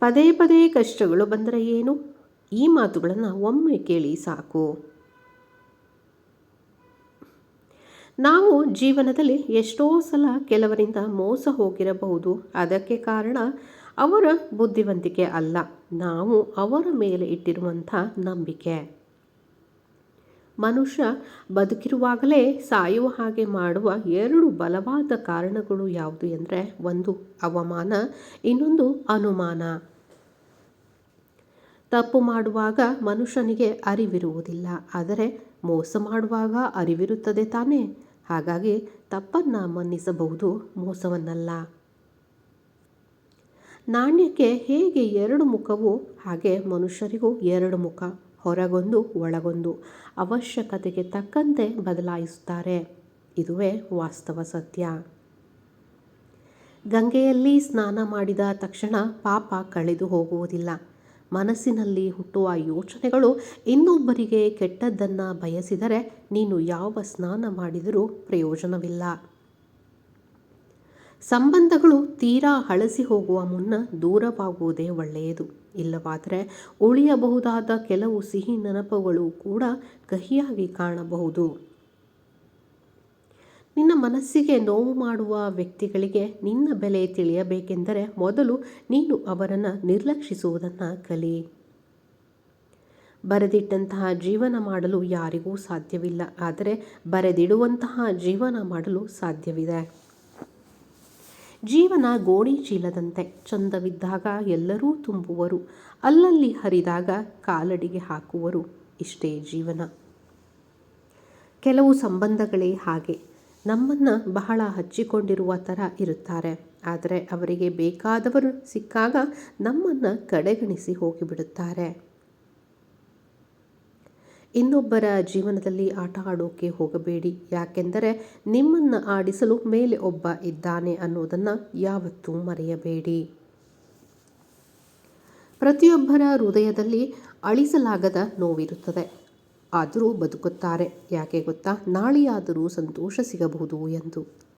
ಪದೇ ಪದೇ ಕಷ್ಟಗಳು ಬಂದರೆ ಏನು? ಈ ಮಾತುಗಳನ್ನು ಒಮ್ಮೆ ಕೇಳಿ ಸಾಕು. ನಾವು ಜೀವನದಲ್ಲಿ ಎಷ್ಟೋ ಸಲ ಕೆಲವರಿಂದ ಮೋಸ ಹೋಗಿರಬಹುದು. ಅದಕ್ಕೆ ಕಾರಣ ಅವರ ಬುದ್ಧಿವಂತಿಕೆ ಅಲ್ಲ. ನಾವು ಅವರ ಮೇಲೆ ಇಟ್ಟಿರುವಂಥ ನಂಬಿಕೆ. ಮನುಷ್ಯ ಬದುಕಿರುವಾಗಲೇ ಸಾಯುವ ಹಾಗೆ ಮಾಡುವ ಎರಡು ಬಲವಾದ ಕಾರಣಗಳು ಯಾವುದು ಎಂದರೆ ಒಂದು ಅವಮಾನ, ಇನ್ನೊಂದು ಅನುಮಾನ. ತಪ್ಪು ಮಾಡುವಾಗ ಮನುಷ್ಯನಿಗೆ ಅರಿವಿರುವುದಿಲ್ಲ, ಆದರೆ ಮೋಸ ಮಾಡುವಾಗ ಅರಿವಿರುತ್ತದೆ ತಾನೇ. ಹಾಗಾಗಿ ತಪ್ಪನ್ನು ಮನ್ನಿಸಬಹುದು, ಮೋಸವನ್ನಲ್ಲ. ನಾಣ್ಯಕ್ಕೆ ಹೇಗೆ ಎರಡು ಮುಖವೋ ಹಾಗೆ ಮನುಷ್ಯರಿಗೂ ಎರಡು ಮುಖ. ಹೊರಗೊಂದು ಒಳಗೊಂದು. ಅವಶ್ಯಕತೆಗೆ ತಕ್ಕಂತೆ ಬದಲಾಯಿಸುತ್ತಾರೆ. ಇದುವೇ ವಾಸ್ತವ ಸತ್ಯ. ಗಂಗೆಯಲ್ಲಿ ಸ್ನಾನ ಮಾಡಿದ ತಕ್ಷಣ ಪಾಪ ಕಳೆದು ಹೋಗುವುದಿಲ್ಲ. ಮನಸ್ಸಿನಲ್ಲಿ ಹುಟ್ಟುವ ಯೋಚನೆಗಳು ಇನ್ನೊಬ್ಬರಿಗೆ ಕೆಟ್ಟದ್ದನ್ನು ಬಯಸಿದರೆ ನೀನು ಯಾವ ಸ್ನಾನ ಮಾಡಿದರೂ ಪ್ರಯೋಜನವಿಲ್ಲ. ಸಂಬಂಧಗಳು ತೀರಾ ಹಳಸಿ ಹೋಗುವ ಮುನ್ನ ದೂರವಾಗುವುದೇ ಒಳ್ಳೆಯದು. ಇಲ್ಲವಾದರೆ ಉಳಿಯಬಹುದಾದ ಕೆಲವು ಸಿಹಿ ನೆನಪುಗಳು ಕೂಡ ಕಹಿಯಾಗಿ ಕಾಣಬಹುದು. ನಿನ್ನ ಮನಸ್ಸಿಗೆ ನೋವು ಮಾಡುವ ವ್ಯಕ್ತಿಗಳಿಗೆ ನಿನ್ನ ಬೆಲೆ ತಿಳಿಯಬೇಕೆಂದರೆ ಮೊದಲು ನೀನು ಅವರನ್ನು ನಿರ್ಲಕ್ಷಿಸುವುದನ್ನು ಕಲಿ. ಬರೆದಿಟ್ಟಂತಹ ಜೀವನ ಮಾಡಲು ಯಾರಿಗೂ ಸಾಧ್ಯವಿಲ್ಲ. ಆದರೆ ಬರೆದಿಡುವಂತಹ ಜೀವನ ಮಾಡಲು ಸಾಧ್ಯವಿದೆ. ಜೀವನ ಗೋಣಿ ಚೀಲದಂತೆ ಚಂದವಿದ್ದಾಗ ಎಲ್ಲರೂ ತುಂಬುವರು. ಅಲ್ಲಲ್ಲಿ ಹರಿದಾಗ ಕಾಲಡಿಗೆ ಹಾಕುವರು. ಇಷ್ಟೇ ಜೀವನ. ಕೆಲವು ಸಂಬಂಧಗಳೇ ಹಾಗೆ. ನಮ್ಮನ್ನು ಬಹಳ ಹಚ್ಚಿಕೊಂಡಿರುವ ಥರ ಇರುತ್ತಾರೆ. ಆದರೆ ಅವರಿಗೆ ಬೇಕಾದವರು ಸಿಕ್ಕಾಗ ನಮ್ಮನ್ನು ಕಡೆಗಣಿಸಿ ಹೋಗಿಬಿಡುತ್ತಾರೆ. ಇನ್ನೊಬ್ಬರ ಜೀವನದಲ್ಲಿ ಆಟ ಆಡೋಕೆ ಹೋಗಬೇಡಿ. ಯಾಕೆಂದರೆ ನಿಮ್ಮನ್ನು ಆಡಿಸಲು ಮೇಲೆ ಒಬ್ಬ ಇದ್ದಾನೆ ಅನ್ನೋದನ್ನು ಯಾವತ್ತೂ ಮರೆಯಬೇಡಿ. ಪ್ರತಿಯೊಬ್ಬರ ಹೃದಯದಲ್ಲಿ ಅಳಿಸಲಾಗದ ನೋವಿರುತ್ತದೆ. ಆದರೂ ಬದುಕುತ್ತಾರೆ. ಯಾಕೆ ಗೊತ್ತಾ? ನಾಳೆಯಾದರೂ ಸಂತೋಷ ಸಿಗಬಹುದು ಎಂದು.